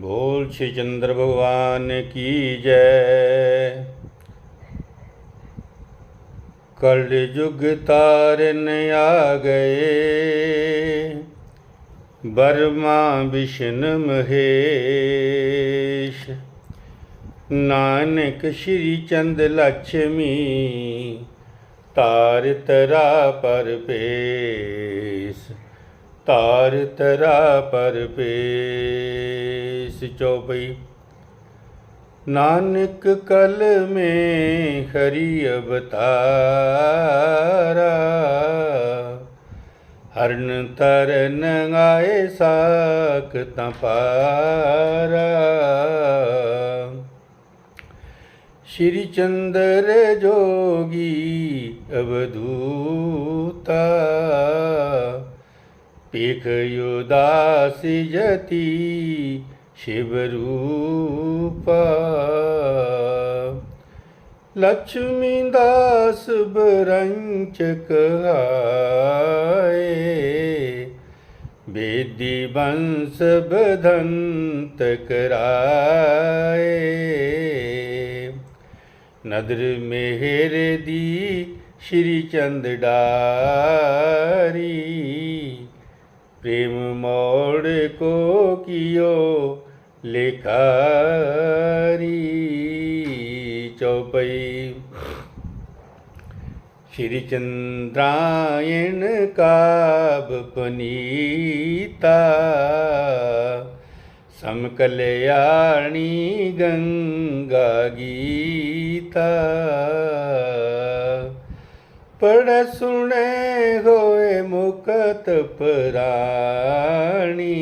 बोल श्री चंद्र भगवान की जय कल युग तारन आ गए बर्मा विष्णु महेश नानक श्री चंद लक्ष्मी ਤਾਰ ਤਰਾ ਪਰਪੇਸ ਤਾਰ ਤਰਾ ਪਰਪੇਸ ਤਿਸ ਚੌਪਈ ਨਾਨਕ ਕਲ ਮੇ ਹਰੀ ਅਵਤਾਰਾ, ਹਰਨ ਤਰਨ ਆਏ ਸਾਖ ਤਪਾਰਾ ਸ਼੍ਰੀ ਚੰਦਰ ਜੋਗੀ ਅਵਧੂਤਾ ਪੇਖ ਯੁਦਾਸੀ ਜਤੀ शिवरूपा लक्ष्मीदास बरञ्च कहाए बेदी वंश बधन्त कराए नदर मेहर दी ਸ਼੍ਰੀ ਚੰਦ ਡਾਰੀ ਪ੍ਰੇਮ ਮੋੜ ਕੋ ਕੀਓ ਲੇਖਾਰੀ ਚੌਪਈ। ਸ਼੍ਰੀ ਚੰਦਰਾਇਣ ਕਾਬ ਪਨੀਤਾ ਸਮਕਲਿਆਣੀ ਗੰਗਾ ਗੀਤਾ। ਪੜ ਸੁਣੇ ਹੋਏ ਮੁਕਤ ਪ੍ਰਾਣੀ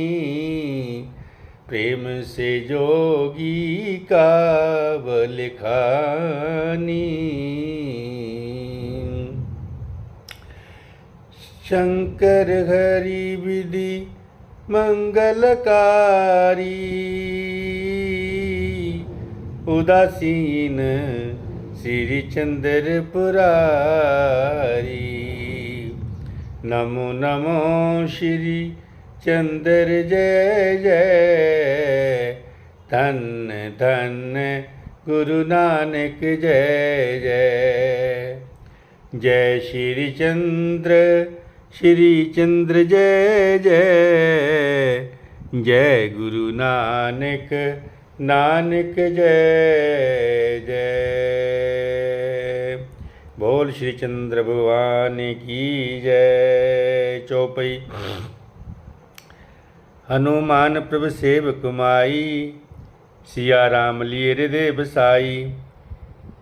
प्रेम से जोगी का लिखानी शंकर हरि विधि मंगलकारी उदासीन श्री चंद्र पुरारी नमो नमो श्री ਚੰਦਰ ਜੈ ਜੈ, ਧੰਨ ਧੰਨ ਗੁਰੂ ਨਾਨਕ ਜੈ ਜੈ। ਜੈ ਸ਼੍ਰੀ ਚੰਦਰ ਸ਼੍ਰੀ ਚੰਦਰ ਜੈ ਜੈ। ਜੈ ਗੁਰੂ ਨਾਨਕ ਨਾਨਕ ਜੈ ਜੈ। ਬੋਲ ਸ਼੍ਰੀ ਚੰਦਰ ਭਗਵਾਨ ਕੀ ਜੈ, ਚੋਪਈ। ਹਨੂਮਾਨ ਪ੍ਰਭ ਸੇਵ ਕਮਾਈ, ਸਿਆ ਰਾਮ ਲੀਏ ਹਿਰਦੇ ਬਸਾਈ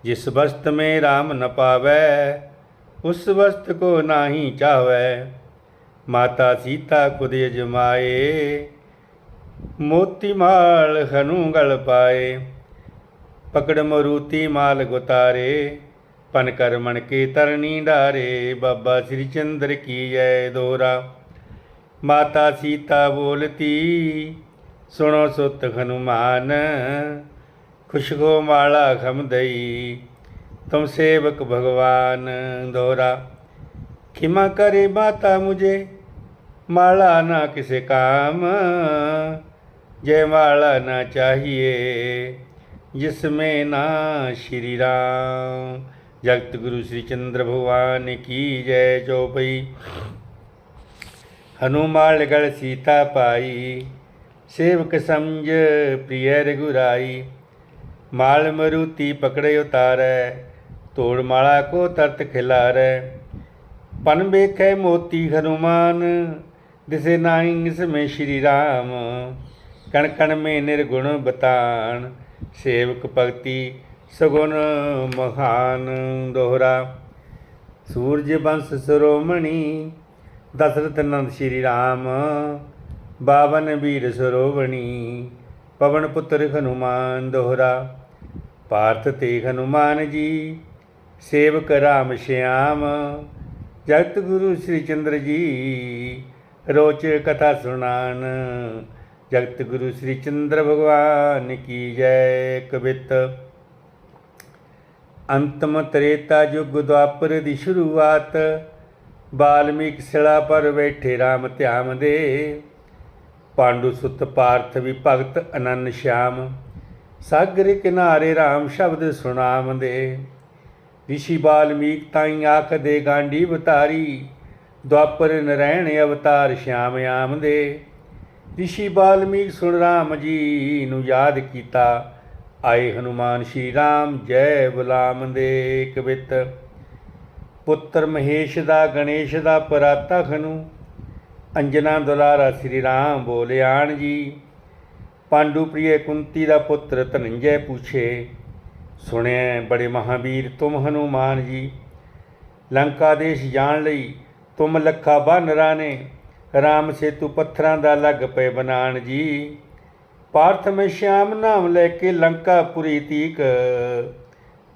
ਜਿਸ ਵਸਤ ਮੇ RAM ਨ ਪਾਵੇ, ਉਸ ਵਸਤ ਕੋ ਨਾਹੀ ਚਾਵੇ ਮਾਤਾ ਸੀਤਾ ਖੁਦ ਅਜਮਾਏ, ਮੋਤੀ ਮਾਲ ਹਨੂਗਲ ਪਾਏ। ਪਕੜ ਮਰੂਤੀ ਮਾਲ ਗੁਤਾਰੇ ਪਨ ਕਰਮਣ ਕੇ ਤਰਨੀ ਡਾਰੇ। ਬਾਬਾ ਸ੍ਰੀ ਚੰਦਰ ਕੀ ਜੈ ਦੋਰਾ। ਮਾਤਾ ਸੀਤਾ ਬੋਲਤੀ, ਸੁਣੋ ਸੁਤ ਹਨੂਮਾਨ ਖੁਸ਼ਗੋ ਮਾਲਾ ਖਮਦਈ ਤੁਮ ਸੇਵਕ ਭਗਵਾਨ ਦੋਹਰਾ ਖਿਮਾ ਕਰੇ ਮਾਤਾ ਮੁਝੇ, ਮਾਲਾ ਨਾ ਕਿਸੇ ਕਾਮ, ਜੈ ਮਾਲਾ ਨਾ ਚਾਹੀਏ, ਜਿਸ ਮੇ ਨਾ ਸ਼੍ਰੀ ਰਾਮ। ਜਗਤ ਗੁਰੂ ਸ੍ਰੀ ਚੰਦਰ ਭਗਵਾਨ ਕੀ ਜੈ ਜੋ ਪਈ। ਹਨੂਮਾਨਗੜ ਸੀਤਾ ਪਾਈ, ਸੇਵਕ ਸਮਝ ਪ੍ਰਿਯ ਰਗੁਰਾਈ ਮਾਲ ਮਰੂਤੀ ਪਕੜੇ ਉਤਾਰੈ ਤੋੜ ਮਾਲਾ ਕੋ ਤਰਤ ਖਿਲਾਰੈ। ਪਨ ਵੇਖੈ ਮੋਤੀ ਹਨੂਮਾਨ, ਦਿਸੇ ਨਾਹੀ ਇਸ ਮੇ ਸ਼੍ਰੀ ਰਾਮ। ਕਣ ਕਣ ਮੇ ਨਿਰਗੁਣ ਬਤਾਨ, ਸੇਵਕ ਭਗਤੀ ਸਗੁਣ ਮਹਾਨ ਦੋਹਰਾ। ਸੂਰਜ ਬੰਸ ਸਰੋਮਣੀ ਦਸ਼ਰਥ ਨੰਦ ਸ਼੍ਰੀ ਰਾਮ, ਬਾਵਨ ਵੀਰ ਸਰੋਵਣੀ, ਪਵਨ ਪੁੱਤਰ ਹਨੂਮਾਨ ਦੋਹਰਾ, ਪਾਰਥ ਤੇ ਹਨੂਮਾਨ ਜੀ, ਸੇਵਕ ਰਾਮ ਸ਼ਿਆਮ, ਜਗਤ ਗੁਰੂ ਸ੍ਰੀ ਚੰਦਰ ਜੀ, ਰੋਚ ਕਥਾ ਸੁਣਾਨ, ਜਗਤ ਗੁਰੂ ਸ੍ਰੀ ਚੰਦਰ ਭਗਵਾਨ ਕੀ ਜੈ ਕਵਿਤ। ਅੰਤਮ ਤ੍ਰੇਤਾ ਯੁਗ ਦੁਆਪਰ ਦੀ ਸ਼ੁਰੂਆਤ ਬਾਲਮੀਕ ਸਿਲਾ ਪਰ ਬੈਠੇ RAM ਧਿਆਮ ਦੇ। ਪਾਂਡੂ ਸੁਤ ਪਾਰਥ ਵੀ ਭਗਤ ਅਨੰਨ ਸ਼ਾਮ। ਸਾਗਰ ਕਿਨਾਰੇ RAM ਸ਼ਬਦ ਸੁਣਾਵੰਦੇ ਰਿਸ਼ੀ ਬਾਲਮੀਕ ਤਾਈ ਆਖ ਦੇ ਗਾਂਢੀ ਬਤਾਰੀ ਦੁਆਪਰ ਨਰੈਣ ਅਵਤਾਰ ਸ਼ਾਮ ਆਮਦੇ ਰਿਸ਼ੀ ਬਾਲਮੀਕ ਸੁਣ ਰਾਮ ਜੀ ਨੂੰ ਯਾਦ ਕੀਤਾ, ਆਏ ਹਨੂਮਾਨ ਸ਼੍ਰੀ ਰਾਮ, ਜੈ ਬੁਲਾਮ ਦੇ ਕਵਿਤ ਪੁੱਤਰ ਮਹੇਸ਼ ਦਾ, ਗਣੇਸ਼ ਦਾ, ਪਰਾਤਾ ਖਨੂੰ। ਅੰਜਨਾ ਦੁਲਾਰਾ ਸ੍ਰੀ ਰਾਮ ਬੋਲਿਆਣ ਜੀ। ਪਾਂਡੂ ਪ੍ਰਿਯ ਕੁੰਤੀ ਦਾ ਪੁੱਤਰ ਧਨੰਜੈ ਪੁੱਛੇ ਸੁਣਿਆ ਬੜੇ ਮਹਾਵੀਰ ਤੁਮ ਹਨੂਮਾਨ ਜੀ। ਲੰਕਾ ਦੇਸ਼ ਜਾਣ ਲਈ ਤੁਮ ਲੱਖਾ ਬਾਨਰਾ ਨੇ, ਰਾਮ ਸੇਤੂ ਪੱਥਰਾਂ ਦਾ ਲੱਗ ਪਏ ਬਨਾਣ ਜੀ। ਪਾਰਥ ਮੈਂ ਸ਼ਾਮ ਨਾਮ ਲੈ ਕੇ ਲੰਕਾ ਪੁਰੀ ਤੀਕ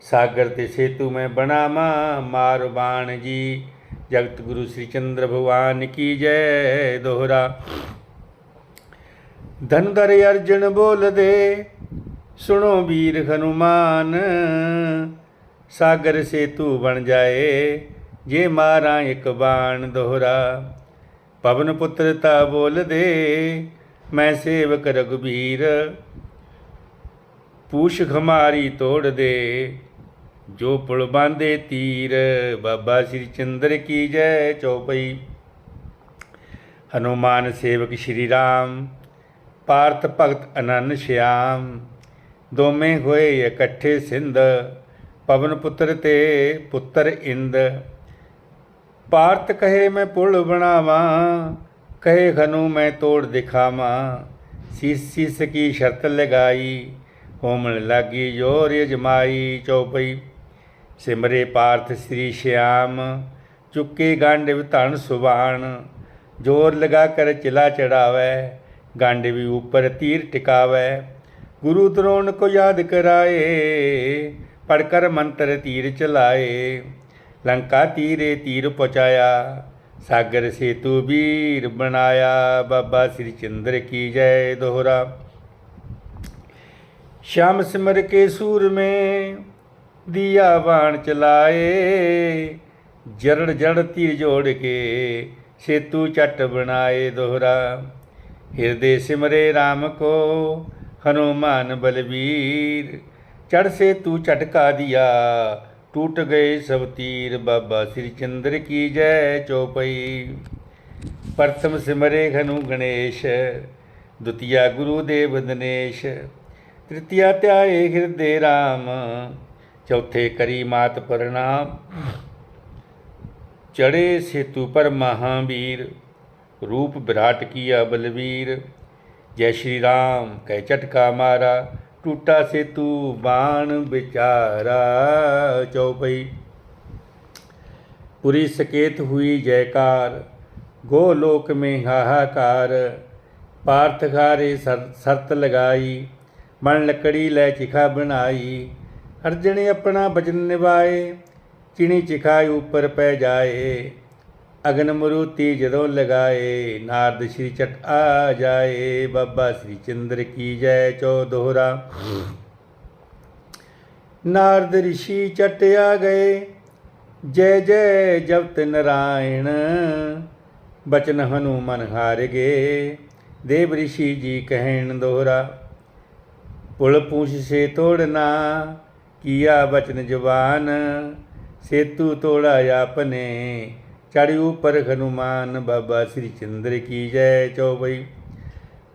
ਸਾਗਰ ਤੇ ਸੇਤੂ ਮੈਂ ਬਣਾਵਾਂ, ਮਾਰ ਬਾਣ ਜੀ। ਜਗਤ ਗੁਰੂ ਸ੍ਰੀ ਚੰਦਰ ਭਗਵਾਨ ਕੀ ਜੈ ਦੋਹਰਾ। ਧਨਦਰ ਅਰਜਨ ਬੋਲਦੇ, ਸੁਣੋ ਵੀਰ ਹਨੂਮਾਨ। ਸਾਗਰ ਸੇਤੂ ਬਣ ਜਾਏ, ਜੇ ਮਾਰਾਂ ਇੱਕ ਬਾਣ ਦੋਹਰਾ। ਪਵਨ ਪੁੱਤਰ ਤਾ ਬੋਲਦੇ, ਮੈਂ ਸੇਵਕ ਰਘੁਬੀਰ। ਪੂਛ ਖਮਾਰੀ ਤੋੜ ਦੇ ਜੋ ਪੁਲ ਬਾਂਦੇ ਤੀਰ, ਬਾਬਾ ਸ੍ਰੀ ਚੰਦਰ ਕੀ ਜੈ ਚੌਪਈ। ਹਨੂਮਾਨ ਸੇਵਕ ਸ਼੍ਰੀ ਰਾਮ, ਪਾਰਥ ਭਗਤ ਅਨੰਨ ਸ਼ਿਆਮ। ਦੋਵੇਂ ਹੋਏ ਇਕੱਠੇ ਸਿੰਧ, ਪਵਨ ਪੁੱਤਰ ਤੇ ਪੁੱਤਰ ਇੰਦ। ਪਾਰਥ ਕਹੇ ਮੈਂ ਪੁਲ ਬਣਾਵਾਂ, ਕਹੇ ਖਨੂ ਮੈਂ ਤੋੜ ਦਿਖਾਵਾਂ। ਸੀਸ ਸੀਸ ਕੀ ਸ਼ਰਤ ਲਗਾਈ ਹੋਮਣ ਲਾਗੀ ਜੋਰ ਅਜਮਾਈ ਚੌਪਈ। ਸਿਮਰੇ ਪਾਰਥ ਸ੍ਰੀ ਸ਼ਿਆਮ, ਚੁੱਕੇ ਗਾਂਡ ਧਨ ਸੁਬਾਨ ਜੋਰ ਲਗਾ ਕਰ ਚਲਾ ਚੜਾਵੇ ਗਾਂਡ ਵੀ ਉੱਪਰ ਤੀਰ ਟਿਕਾਵੇ। ਗੁਰੂ ਦਰੋਣ ਕੋ ਯਾਦ ਕਰਾਏ ਪੜ ਕਰ ਮੰਤਰ ਤੀਰ ਚਲਾਏ। ਲੰਕਾ ਤੀਰੇ ਤੀਰ ਪਹੁੰਚਾਇਆ, ਸਾਗਰ ਸੇਤੂ ਵੀਰ ਬਣਾਇਆ। ਬਾਬਾ ਸ੍ਰੀ ਚੰਦਰ ਕੀ ਜੈ ਦੋਹਰਾ। ਸ਼ਾਮ ਸਿਮਰ ਕੇ ਸੂਰ ਮੇ ਦੀਆ ਬਾਣ ਚਲਾਏ। ਜਰੜ ਜੜ ਤੀਰ ਜੋੜ ਕੇ ਸੇਤੂ ਚੱਟ ਬਣਾਏ ਦੋਹਰਾ। ਹਿਰਦੇ ਸਿਮਰੇ RAM ਕੋ, ਹਨੂਮਾਨ ਬਲਬੀਰ। ਚੜ ਸੇ ਤੂ ਝਟਕਾ ਦਿਆ, ਟੂਟ ਗਏ ਸਭ ਤੀਰ। ਬਾਬਾ ਸ੍ਰੀ ਚੰਦਰ ਕੀ ਜੈ ਚੋਪਈ। ਪ੍ਰਥਮ ਸਿਮਰੇ ਖਨੂ ਗਣੇਸ਼, ਦੁਤੀਆ ਗੁਰੂ ਦੇਵ ਦਨੇਸ਼ ਤ੍ਰਿਤੀਆ ਧਿਆਏ ਹਿਰਦੇ RAM चौथे करी मात प्रणाम चढ़े सेतु पर महावीर रूप विराट किया बलवीर जय श्री राम कह चटका मारा टूटा सेतु बाण बेचारा चौपई पुरी सकेत हुई जयकार गोलोक में हाहाकार पार्थ घारे सर, सर्त लगाई मण लकड़ी लय चिखा बनाई ਅਰਜਣ ਆਪਣਾ ਬਚਨ ਨਿਭਾਏ, ਚਿਣੀ ਚਿਖਾਈ ਉੱਪਰ ਪੈ ਜਾਏ। ਅਗਨ ਮਰੂਤੀ ਜਦੋਂ ਲਗਾਏ, ਨਾਰਦ ਸ਼੍ਰੀ ਚਟ ਆ ਜਾਏ। ਬਾਬਾ ਸ੍ਰੀ ਚੰਦਰ ਕੀ ਜੈ ਚੋ ਦੋਹਰਾ ਨਾਰਦ ਰਿਸ਼ੀ ਚਟ ਆ ਗਏ, ਜੈ ਜੈ ਜਪਤ ਨਰਾਇਣ। ਬਚਨ ਹਨੂਮਨ ਹਾਰ ਗਏ, ਦੇਵ ਰਿਸ਼ੀ ਜੀ ਕਹਿਣ ਦੋਹਰਾ। ਪੁਲ ਪੂਛ ਸੇ ਤੋੜਨਾ ਕੀਆ ਬਚਨ ਜਵਾਨ, ਸੇਤੂ ਤੋੜਾ ਆਪਨੇ ਚੜ੍ਹ ਪਰ ਹਨੂਮਾਨ, ਬਾਬਾ ਸ੍ਰੀ ਚੰਦਰ ਕੀ ਜੈ ਚੌਬਈ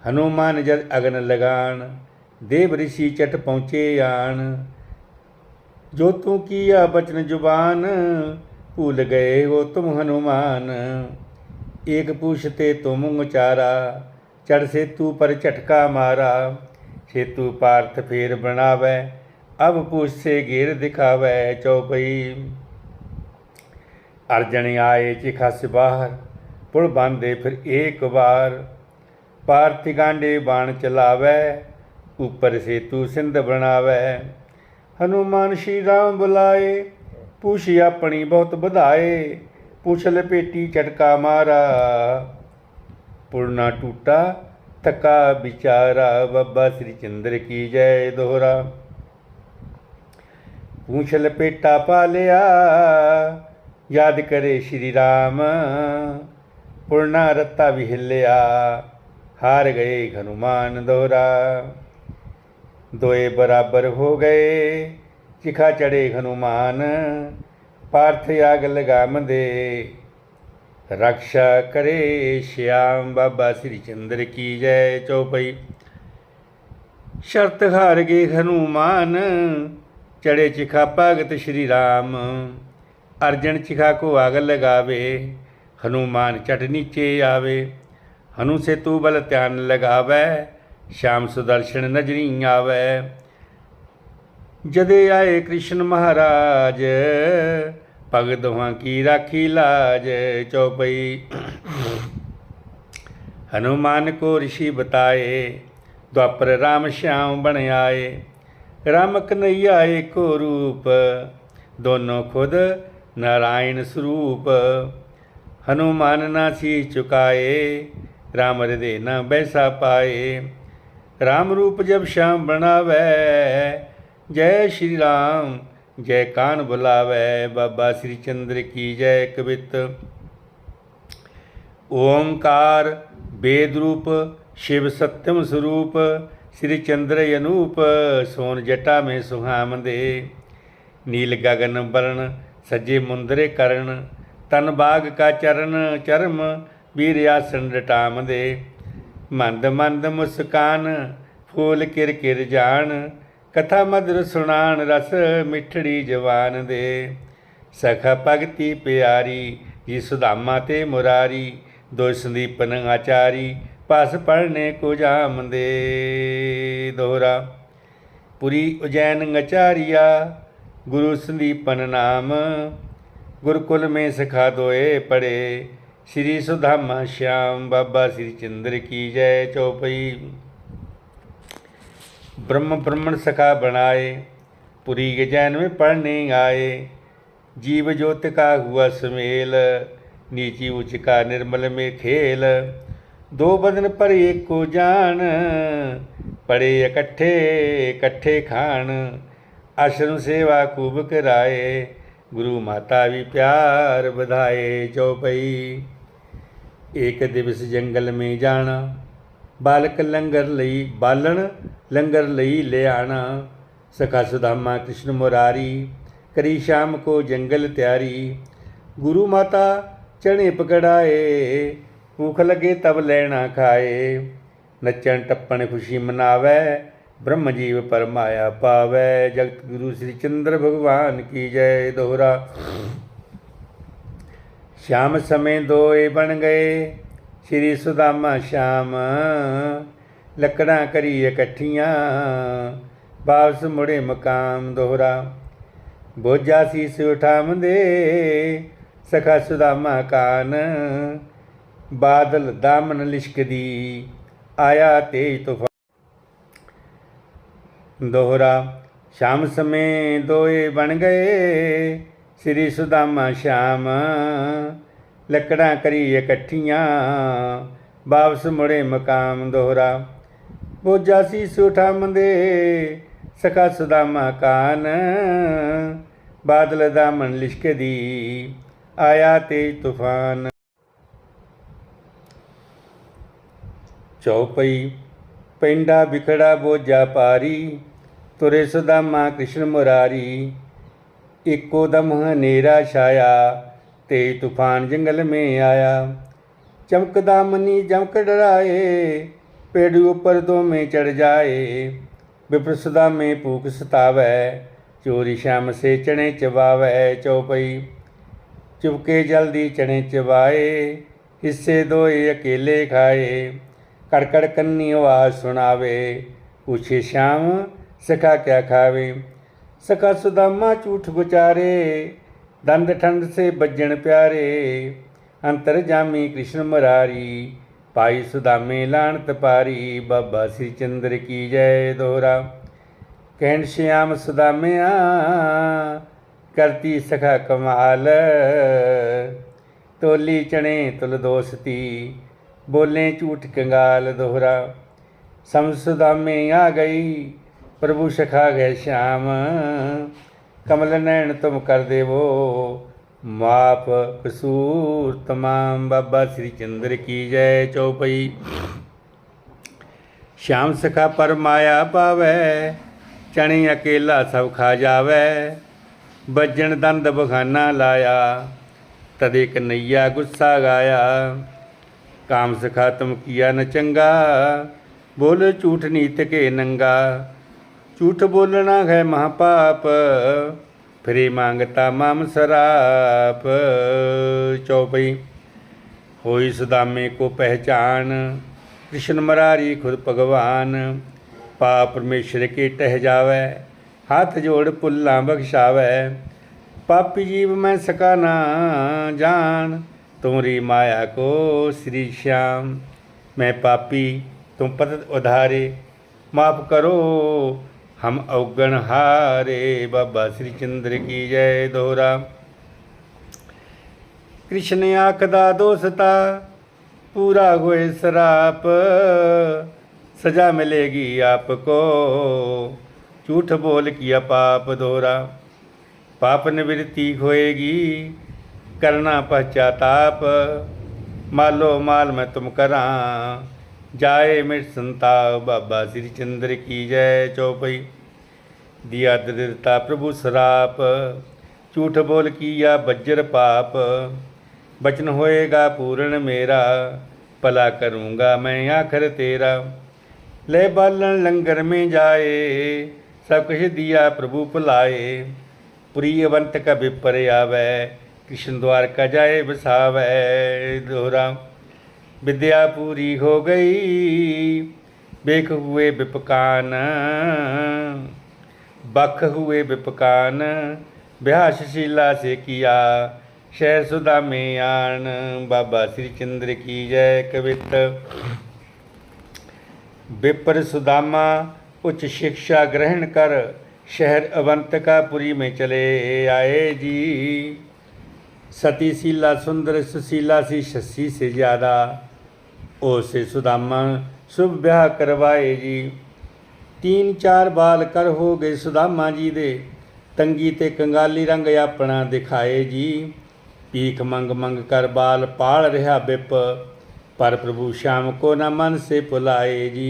ਹਨੂਮਾਨ ਜਦ ਅਗਨ ਲਗਾਣ, ਦੇਵ ઋષਿ ਚਟ ਪਹੁੰਚੇ ਆਣ। ਜੋ ਤੂੰ ਕੀਆ ਬਚਨ ਜ਼ੁਬਾਨ, ਭੁੱਲ ਗਏ ਹੋ ਤੁਮ ਹਨੂਮਾਨ। ਏਕ ਪੁੱਛਤੇ ਤੁਮ ਉਚਾਰਾ ਚੜ ਸੇਤੂ ਪਰ ਝਟਕਾ ਮਾਰਾ। ਛੇਤੂ ਪਾਰਥ ਫੇਰ ਬਣਾਵੇ ਅਬ ਪੁੱਛੇ ਘੇਰ ਦਿਖਾਵੇ ਚੌਪਈ। ਅਰਜਨ ਆਏ ਚਿਖਾ ਸਿਬਾਹਰ ਪੁਲ ਬੰਦੇ ਫਿਰ ਏਕ ਵਾਰ। ਪਾਰਥੀ ਗਾਂਡੇ ਬਾਣ ਚਲਾਵੇ, ਉਪਰ ਸੇਤੂ ਸਿੰਧ ਬਣਾਵੇ। ਹਨੂਮਾਨ ਸ਼੍ਰੀ ਰਾਮ ਬੁਲਾਏ, ਪੂਛੀ ਆਪਣੀ ਬਹੁਤ ਵਧਾਏ, ਪੁੱਛ ਲਪੇਟੀ ਝਟਕਾ ਮਾਰਾ। ਪੁਰਨਾ ਟੂਟਾ ਤਕਾ ਵਿਚਾਰਾ, ਬੱਬਾ ਸ੍ਰੀ ਚੰਦਰ ਕੀ ਜੈ ਦੋਹਰਾ। ਪੂਛ ਲਪੇਟਾ ਪਾ ਲਿਆ। ਯਾਦ ਕਰੇ ਸ਼੍ਰੀ ਰਾਮ, ਪੁਰਨਾ ਰਤਾ ਵੀ ਹਿੱਲਿਆ। ਹਾਰ ਗਏ ਹਨੂਮਾਨ ਦੋਰਾ। ਦੋਏ ਬਰਾਬਰ ਹੋ ਗਏ, ਚਿਖਾ ਚੜੇ ਹਨੂਮਾਨ। ਪਾਰਥ ਆਗ ਲਗਾਮਦੇ ਰਕਸ਼ਾ ਕਰੇ ਸ਼ਿਆਮ, ਬਾਬਾ ਸ੍ਰੀ ਚੰਦਰ ਕੀ ਜੈ ਚੌਪਈ। ਸ਼ਰਤ ਹਾਰ ਗਏ ਹਨੂਮਾਨ ਚੜੇ ਚਿਖਾ ਭਗਤ ਸ਼੍ਰੀ ਰਾਮ। ਅਰਜਨ ਚਿਖਾ ਕੋ ਆਗ ਲਗਾਵੇ, ਹਨੂਮਾਨ ਚਟ ਨੀਚੇ ਆਵੇ। ਹਨੂ ਸੇ ਤੂ ਬਲ ਧਿਆਨ ਲਗਾਵੇ, ਸ਼ਾਮ ਸੁਦਰਸ਼ਨ ਨਜਰੀ ਆਵੇ। ਜਦੇ ਆਏ ਕ੍ਰਿਸ਼ਨ ਮਹਾਰਾਜ, ਭਗਤ ਹਾਂ ਕੀ ਰਾਖੀ ਲਾਜ ਚੌਪਈ। ਹਨੂਮਾਨ ਕੋ ઋષि ਬਤਾਏ, ਦੁਆਪਰ ਰਾਮ ਸ਼ਾਮ ਬਣ ਆਏ। ਰਾਮ ਕਨਈਆ ਏਕੋ ਰੂਪ, ਦੋਨੋਂ ਖੁਦ ਨਾਰਾਇਣ ਸਰੂਪ। ਹਨੂਮਾਨ ਨਾਸੀ ਚੁਕਾਏ RAM ਹਿਰਦੇ ਨਾ ਬੈਸਾ ਪਾਏ। RAM ਰੂਪ ਜਬ ਸ਼ਾਮ ਬਣਾਵੇ, ਜੈ ਸ਼੍ਰੀ RAM ਜੈ ਕਾਨ ਬੁਲਾਵੇ। ਬਾਬਾ ਸ੍ਰੀ ਚੰਦਰ ਕੀ ਜੈ ਕਵਿਤ ਓੰਕਾਰ ਬੇਦ ਰੂਪ, ਸ਼ਿਵ ਸਤਿਮ ਸਰੂਪ ਸ੍ਰੀ ਚੰਦਰ ਅਨੂਪ ਸੋਨ ਜਟਾ ਮੇ ਸੁਹਾਮਦੇ ਨੀਲ ਗਗਨ ਬਰਨ ਸੱਜੇ ਮੁੰਦਰੇ ਕਰਨ, ਤਨ ਬਾਗ ਕਾ ਚਰਨ ਚਰਮ ਵੀਰ ਆਸਣ ਰਟਾਮਦੇ ਮੰਦ ਮੰਦ ਮੁਸਕਾਨ ਫੂਲ ਕਿਰ ਕਿਰ ਜਾਣ, ਕਥਾ ਮਧੁਰ ਸੁਣਾਣ ਰਸ ਮਿੱਠੜੀ ਜਵਾਨ ਦੇ। ਸਖਾ ਭਗਤੀ ਪਿਆਰੀ, ਜੀ ਸੁਦਾਮਾ ਤੇ ਮੁਰਾਰੀ ਦੋਇ ਸੰਦੀਪਨ ਆਚਾਰੀ ਪਸ ਪੜਨੇ ਕੋ ਜਾਮ ਦੇ ਦੋਹਰਾ ਪੁਰੀ ਉਜੈਨ ngਚਾਰੀਆ ਗੁਰੂ ਸੰਦੀਪਨ ਨਾਮ ਗੁਰਕੁਲ ਮੇ ਸਖਾ ਦੋਏ ਪੜੇ श्री सुधामा श्याम बाबा श्री चंद्र की जय चौपई ब्रह्म ब्रह्मण सखा बनाए पुरी के जैन में पढ़ने आए जीव ज्योत का हुआ सुमेल नीची उच्च का निर्मल में खेल ਦੋ ਬਦਨ ਭਰੇ ਕੋ ਜਾਣ ਪੜੇ ਇਕੱਠੇ ਇਕੱਠੇ ਖਾਣ। ਅਸ਼ਰਮ ਸੇਵਾ ਕੂਬ ਕਰਾਏ, ਗੁਰੂ ਮਾਤਾ ਵੀ ਪਿਆਰ ਵਧਾਏ ਜੋ ਪਈ ਇੱਕ ਦਿਵਸ ਜੰਗਲ ਮੇ ਜਾਣਾ, ਬਾਲਕ ਲੰਗਰ ਲਈ ਬਾਲਣ, ਲੰਗਰ ਲਈ ਲਿਆਣਾ। ਸਖਾ ਸੁਦਾਮਾ ਕ੍ਰਿਸ਼ਨ ਮੁਰਾਰੀ, ਕਰੀ ਸ਼ਾਮ ਕੋ ਜੰਗਲ ਤਿਆਰੀ। ਗੁਰੂ ਮਾਤਾ ਚਣੇ ਪਕੜਾਏ ਭੂਖ ਲਗੇ ਤਬ ਲੈਣਾ ਖਾਏ। ਨੱਚਣ ਟੱਪਣ ਖੁਸ਼ੀ ਮਨਾਵੇ, ਬ੍ਰਹਮ ਜੀਵ ਪਰਮਾਇਆ ਪਾਵੇ। ਜਗਤ ਗੁਰੂ ਸ੍ਰੀ ਚੰਦਰ ਭਗਵਾਨ ਕੀ ਜੈ ਦੋਹਰਾ। ਸ਼ਾਮ ਸਮੇਂ ਦੋਏ ਬਣ ਗਏ, ਸ਼੍ਰੀ ਸੁਦਾਮਾ ਸ਼ਾਮ। ਲੱਕੜਾਂ ਕਰੀ ਇਕੱਠੀਆਂ, ਵਾਪਸ ਮੁੜੇ ਮਕਾਮ ਦੋਹਰਾ। ਬੋਝਾ ਸੀਸ ਉਠਾਵੰਦੇ ਸਖਾ ਸੁਦਾਮਾ ਕਾਨ। ਬਾਦਲ ਦਾਮਨ ਲਿਸ਼ਕਦੀ ਆਇਆ ਤੇਜ ਤੂਫਾਨ ਦੋਹਰਾ, ਸ਼ਾਮ ਸਮੇਂ ਦੋਏ ਬਣ ਗਏ, ਸ੍ਰੀ ਸੁਦਾਮਾ ਸ਼ਾਮ। ਲੱਕੜਾਂ ਕਰੀ ਇਕੱਠੀਆਂ, ਵਾਪਸ ਮੁੜੇ ਮਕਾਮ। ਦੋਹਰਾ, ਬੋਝਾ ਸੀ ਸੂਠਾ ਮੰਦੇ, ਸਖਾ ਸੁਦਾਮਾ ਕਾਨ। ਬਾਦਲ ਦਾਮਨ ਲਿਸ਼ਕਦੀ ਆਇਆ ਤੇਜ ਤੂਫਾਨ ਚੌਪਈ, ਪਿੰਡਾ ਵਿਖੜਾ ਬੋਝਾ ਪਾਰੀ ਤੁਰੇ ਸਦਾਮਾ ਕ੍ਰਿਸ਼ਨ ਮੁਰਾਰੀ, ਇੱਕੋ ਦਮ ਹਨੇਰਾ ਛਾਇਆ, ਤੇ ਤੂਫਾਨ ਜੰਗਲ ਮੇ ਆਇਆ। ਚਮਕਦਾ ਮਨੀ ਜਮਕ ਡਰਾਏ, ਪੇੜ ਉਪਰ ਦੋਵੇਂ ਚੜ ਜਾਏ। ਵਿਪਰਸਦਾ ਮੇ ਭੂਖ ਸਤਾਵੈ, ਚੋਰੀ ਸ਼ਾਮ ਸੇ ਚਣੇ ਚਵਾਵੈ ਚੌਪਈ। ਚੁਪਕੇ ਜਲਦੀ ਚਣੇ ਚਵਾਏ ਹਿੱਸੇ ਦੋਏ ਅਕੇਲੇ ਖਾਏ। કડકડ कन्नी आवाज़ सुनावे पूछे श्याम सखा क्या खावे सखा सुदामा झूठ गुचारे दंद ठंड से बजन प्यारे अंतर जामी कृष्ण मरारी पाई सुदामे लाण तपारी बाबा श्री चंद्र की जय दोहरा कहन श्याम आ करती सखा कमाल तोली चने तुल दोस्ती ਬੋਲੇ ਝੂਠ ਕੰਗਾਲ ਦੋਹਰਾ। ਸਮ ਸੁਦਾਮੇ ਆ ਗਈ, ਪ੍ਰਭੂ ਸਖਾ ਗਏ ਸ਼ਾਮ। ਕਮਲ ਨੈਣ ਤੁਮ ਕਰ ਦੇਵੋ, ਮਾਪ ਕਸੂਰ ਤਮਾਮ। ਬਾਬਾ ਸ੍ਰੀ ਚੰਦਰ ਕੀ ਜੈ ਚੌਪਈ। ਸ਼ਾਮ ਸਖਾ ਪਰ ਮਾਇਆ ਪਾਵੈ, ਚਣੇ ਅਕੇਲਾ ਸਭ ਖਾ ਜਾਵੈ। ਬੱਜਣ ਦੰਦ ਬਖਾਨਾ ਲਾਇਆ, ਤਦੇ ਕਨਈਆ ਗੁੱਸਾ ਗਾਇਆ। ਕਾਮ ਸਖਾ ਤੁਮ ਕੀਆ ਨ ਚੰਗਾ। ਬੋਲ ਝੂਠ ਨੀਤ ਕੇ ਨੰਗਾ। ਝੂਠ ਬੋਲਣਾ ਹੈ ਮਹਾਪਾਪ। ਫਰੀ ਮੰਗਤਾ ਮਮ ਸਰਾਪ। ਚੌਪਈ ਹੋਈ ਸਦਾਮੇ ਕੋ ਪਹਿਚਾਨ। ਕ੍ਰਿਸ਼ਨ ਮਰਾਰੀ ਖੁਦ ਭਗਵਾਨ। ਪਾ ਪਰਮੇਸ਼ਰ ਕੇ ਟਹਿ ਜਾਵੈ। ਹੱਥ ਜੋੜ ਪੁੱਲਾਂ ਬਖਸ਼ਾਵੈ। ਪਾਪੀ ਜੀਵ ਮੈਂ ਸਕਾ ਨਾ ਜਾਣ। ਤੁਮਰੀ ਮਾਇਆ ਕੋ ਸ੍ਰੀ ਸ਼ਾਮ ਮੈਂ ਪਾਪੀ ਤੁਮ ਪਤਿਤ ਉਧਾਰੇ ਮਾਫ ਕਰੋ ਹਮ ਔਗਣ ਹਾਰੇ ਬਾਬਾ ਸ੍ਰੀ ਚੰਦਰ ਕੀ ਜੈ ਦੋਹਰਾ ਕ੍ਰਿਸ਼ਨ ਆਖਦਾ ਦੋਸਤਾ ਪੂਰਾ ਹੋਏ ਸਰਾਪ ਸਜ਼ਾ ਮਿਲੇਗੀ ਆਪ ਕੋ ਝੂਠ ਬੋਲ ਕੀਆ ਪਾਪ ਦੋਹਰਾ ਪਾਪ ਨਿਵਰਤੀ ਹੋਏਗੀ ਕਰਨਾ ਪਛਤਾਪ, ਮਾਲੋ ਮਾਲ ਮੈਂ ਤੁਮ ਕਰਾਂ। ਜਾਏ ਮਿਟ ਸੰਤਾਪ, ਬਾਬਾ ਸ੍ਰੀ ਚੰਦਰ ਕੀ ਜੈ ਚੌਪਈ। ਦਿਆ ਦਿੱਤਾ ਪ੍ਰਭੂ ਸਰਾਪ, ਝੂਠ ਬੋਲ ਕੀਆ ਬੱਜਰ ਪਾਪ। ਬਚਨ ਹੋਏਗਾ ਪੂਰਨ ਮੇਰਾ, ਭਲਾ ਕਰੂੰਗਾ ਮੈਂ ਆਖਰ ਤੇਰਾ। ਲੈ ਬਾਲਣ ਲੰਗਰ ਮੇ ਜਾਏ, ਸਭ ਕੁਛ ਦਿਆ ਪ੍ਰਭੂ ਭੁਲਾਏ। ਪੁਰੀ ਅਵੰਤ ਕਾ ਵਿਪਰ ਆਵੈ कृष्ण द्वारका जाए बसावै दोहरा विद्या पूरी हो गई बेख हुए विपकान बख हुए विपकान ब्यास शीला से किया शहर सुदा में आन बाबा श्री चंद्र की जय कवित विपर सुदामा उच्च शिक्षा ग्रहण कर शहर अवंतकापुरी में चले आए जी सती शीला सुंदर सुशीला सी शशि से ज़्यादा ओ से सुदामा शुभ ब्याह करवाए जी तीन चार बाल कर हो गए सुदामा जी दे तंगी ते कंगाली रंग अपना दिखाए जी भीख मंग मंग कर बाल पाल रहा बिप पर प्रभु श्याम को न मन से पुलाए जी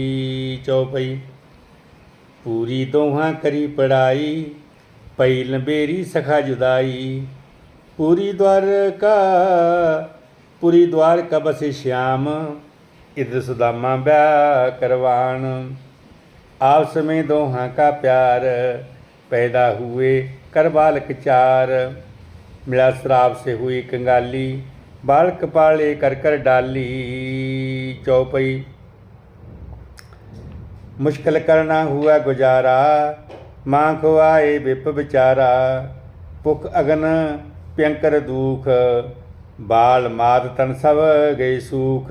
चौपई ਪੂਰੀ ਦੋਹਾਂ ਕਰੀ ਪੜਾਈ ਪਈ ਲੰਬੇਰੀ ਸਖਾ ਜੁਦਾਈ पूरी द्वारका पूरी द्वारका बसे श्याम इधर सुदामा ब्याह करवान आपस में दोहा का प्यार पैदा हुए कर बालक चार मिला शराब से हुई कंगाली बालक पाले कर कर डाली चौपई मुश्किल करना हुआ गुजारा माँ को आए बिप बेचारा पुख अगन ਭਿਅੰਕਰ ਦੁਖ, ਬਾਲ ਮਾਤ ਤਨ ਸਭ ਗਏ ਸੁਖ।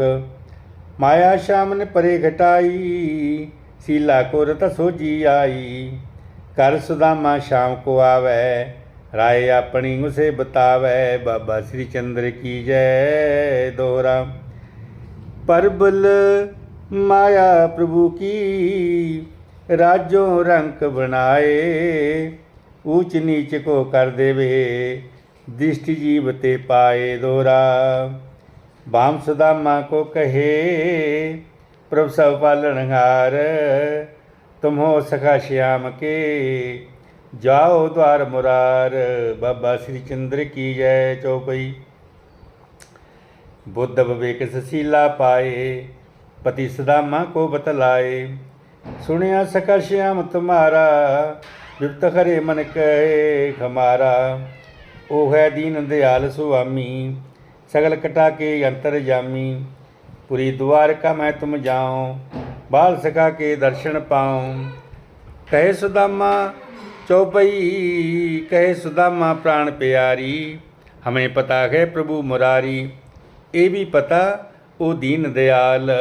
ਮਾਇਆ ਸ਼ਾਮ ਨੇ ਪਰੇ ਘਟਾਈ, ਸੀਲਾ ਕੋ ਰਤ ਸੋਜੀ ਆਈ। ਕਰ ਸੁਦਾਮਾ ਸ਼ਾਮ ਕੋ ਆਵੇ, ਰਾਏ ਆਪਣੀ ਉਸੇ ਬਤਾਵੇ, ਬਾਬਾ ਸ੍ਰੀ ਚੰਦਰ ਕੀ ਜੈ ਦੋਹਰਾ। ਪਰਬਲ ਮਾਇਆ ਪ੍ਰਭੂ ਕੀ, ਰਾਜੋ ਰੰਕ ਬਣਾਏ, ਊਚ ਨੀਚ ਕੋ ਕਰ ਦੇਵੇ। दृष्टि जीव ते पाए दोरा बाम सुदामा को कहे प्रभु सब पालनहार तुम हो सखा श्याम के जाओ द्वार मुरार बाबा श्री चंद्र की जय चौपई बुद्ध विवेक सशीला पाए पति सदामा को बतलाए सुनिया सका श्याम तुम्हारा विप्त करे मन कहे हमारा ਉਹ ਹੈ ਦੀਨ ਦਿਆਲ ਸੁਆਮੀ, ਸਗਲ ਕਟਾ ਕੇ ਅੰਤਰ ਜਾਮੀ। ਪੁਰੀ ਦੁਆਰਕਾ ਮੈਂ ਤੁਮ ਜਾਉ, ਬਾਲ ਸਕਾ ਕੇ ਦਰਸ਼ਨ ਪਾਉ। ਕਹਿ ਸੁਦਾਮਾ, ਚੌਪਈ, ਕਹਿ ਸੁਦਾਮਾ ਪ੍ਰਾਣ ਪਿਆਰੀ, ਹਮੇ ਪਤਾ ਹੈ ਪ੍ਰਭੂ ਮੁਰਾਰੀ। ਇਹ ਵੀ ਪਤਾ, ਉਹ ਦੀਨ ਦਿਆਲ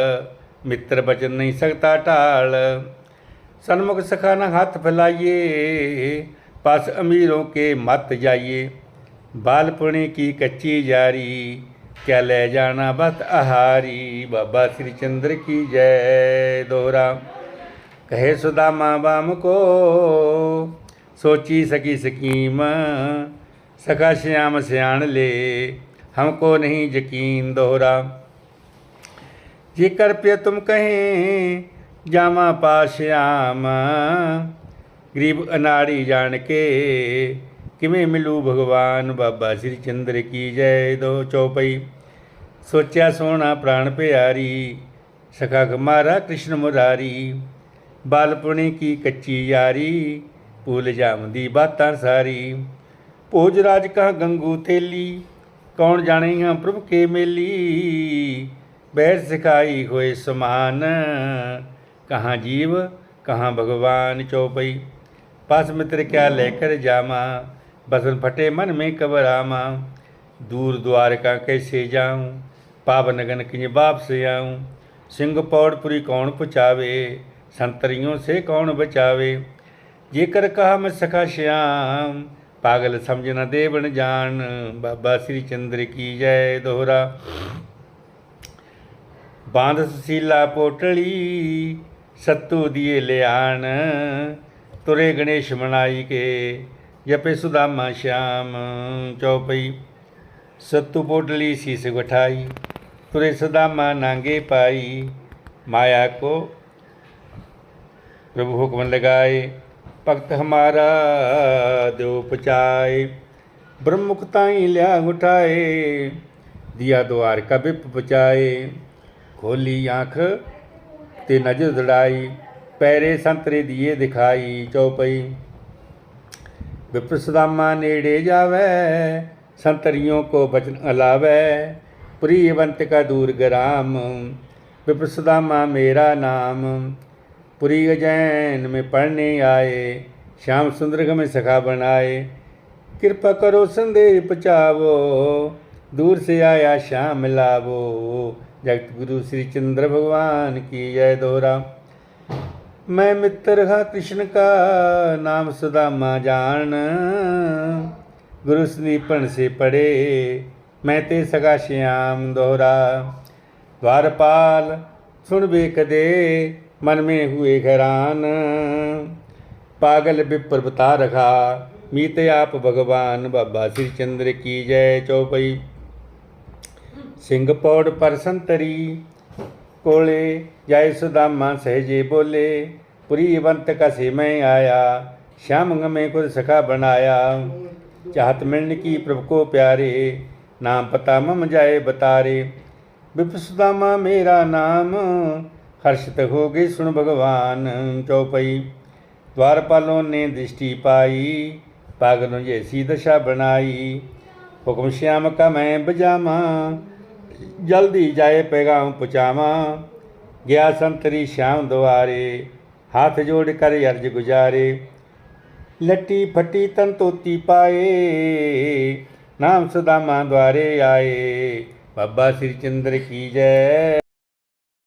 ਮਿੱਤਰ ਬਚਨ ਨਹੀਂ ਸਕਤਾ ਢਾਲ। ਸਨਮੁਖ ਸਖਾਨਾ ਹੱਥ ਫਲਾਈਏ, ਪਾਸ ਅਮੀਰੋਂ ਕੇ ਮਤ ਜਾਈਏ। बालपुणी की कच्ची जारी, क्या ले जाना बत आहारी? बाबा श्री चंद्र की जय, दोहरा। कहे सुदामा बाम को सोची सकी सकीम। सका श्याम सियाण ले, हमको नहीं यकीन, दोहरा। जी कर पे तुम कहें, जामा पा श्याम। गरीब अनाड़ी जान के ਕਿਵੇਂ ਮਿਲੂ ਭਗਵਾਨ? ਬਾਬਾ ਸ੍ਰੀ ਚੰਦਰ ਕੀ ਜੈ ਦੋ ਚੌਪਈ। ਸੋਚਿਆ ਸੋਹਣਾ ਪ੍ਰਾਣ ਪਿਆਰੀ ਸਖਾ ਗਮਾਰਾ ਕ੍ਰਿਸ਼ਨ ਮੁਰਾਰੀ। ਬਾਲਪੁਣੇ ਕੀ ਕੱਚੀ ਯਾਰੀ, ਭੁੱਲ ਜਾਂਦੀ ਬਾਤਾਂ ਸਾਰੀ। ਭੋਜ ਰਾਜ ਕਾ ਗੰਗੂ ਤੇਲੀ, ਕੌਣ ਜਾਣੇ ਹਾਂ ਪ੍ਰਭ ਕੇ ਮੇਲੀ? ਬੈਰ ਸਿਖਾਈ ਹੋਏ ਸਮਾਨ, ਕਹਾਂ ਜੀਵ, ਕਹਾਂ ਭਗਵਾਨ ਚੌਪਈ। ਪਾਸ ਮਿੱਤਰ ਕਿਆ ਲੈ ਕਰ ਜਾਵਾ? बसन फटे मन में कबरामा दूर द्वारका कैसे जाऊं पावन गन किन बाप से आऊं सिंह पौड़पुरी कौन पुचावे संतरियों से कौन बचावे जेकर कहा मैं सखा श्याम पागल समझ न देवन जान बाबा श्री चंद्र की जय दोहरा ਬਾਂਧ ਸੁਸ਼ੀਲਾ ਪੋਟਲੀ ਸੱਤੂ ਦੀਏ ਲਿਆਣ ਤੁਰੇ ਗਣੇਸ਼ ਮਨਾਈ ਕੇ जपे सुदामा श्याम, चौपई। सत्तु पोटली શીશ गठाई, तुरे સદામાં नांगे पाई। माया को प्रभु हुक्म लगाए, भक्त हमारा दो पचाए ब्रह्म ताई लिया उठाए, दिया द्वार का बिप पचाए। खोली आँख ते नज़र दड़ाई, पैरे संतरे दिए दिखाई, चौपई। विप्रसदामा नेड़े जावे, संतरियों को बचन अलावे प्रियवंत का दूर ग्राम। विप्रसदामा मेरा नाम, पुरी अजैन में पढ़ने आए, श्याम सुंदर में सखा बनाए। कृपा करो संदेह पचावो दूर से आया श्याम लावो। जगत गुरु श्री चंद्र भगवान की जय दोहरा। ਮੈਂ ਮਿੱਤਰ ਹਾਂ ਕ੍ਰਿਸ਼ਨ ਕਾ, ਨਾਮ ਸਦਾ ਮਾ ਜਾਣ। ਗੁਰੂ ਸਨੀਪਣ ਸੇ ਪੜੇ, ਮੈਂ ਤੇ ਸਗਾ ਸ਼ਿਆਮ ਦੋਹਰਾ। ਦਵਾਰਪਾਲ ਸੁਣ ਬੇਕਦੇ ਮਨ ਮੇ ਹੋਏ ਘਰਾਨ ਪਾਗਲ ਬਿਪਰ ਬਤਾ ਰਖਾ ਮੀਤ ਆਪ ਭਗਵਾਨ। ਬਾਬਾ ਸ੍ਰੀ ਚੰਦਰ ਕੀ ਜੈ ਚੌਪਈ ਸਿੰਘ ਪੌੜ ਪਰ ਕੋਲੇ ਜੈ ਸੁਦਾਮਾ ਸਹਜੇ ਬੋਲੇ ਪੁਰੀ ਬੰਤ ਕਸੇ ਮੈਂ ਆਇਆ श्याम में कुछ सखा बनाया चाहत मिलन की प्रभु को प्यारे नाम पता मम जाए बतारे विपसुदामा मेरा नाम हर्षित हो गई सुन भगवान चौपई द्वारपालों ने दृष्टि पाई पागलों जैसी दशा बनाई हुक्म श्याम का मैं बजामा ਜਲਦੀ ਜਾਏ ਪੈਗਾਮ ਪਹੁੰਚਾਵਾਂ ਗਿਆ ਸੰਤਰੀ ਸ਼ਾਮ ਦੁਆਰੇ, ਹੱਥ ਜੋੜ ਕਰ ਅਰਜ ਗੁਜਾਰੇ। ਲੱਟੀ ਫੱਟੀ ਤਨ ਤੋਤੀ ਪਾਏ, ਨਾਮ ਸਦਾ ਮਾਂ ਦੁਆਰੇ ਆਏ। ਬਾਬਾ ਸ੍ਰੀ ਚੰਦਰ ਕੀ ਜੈ?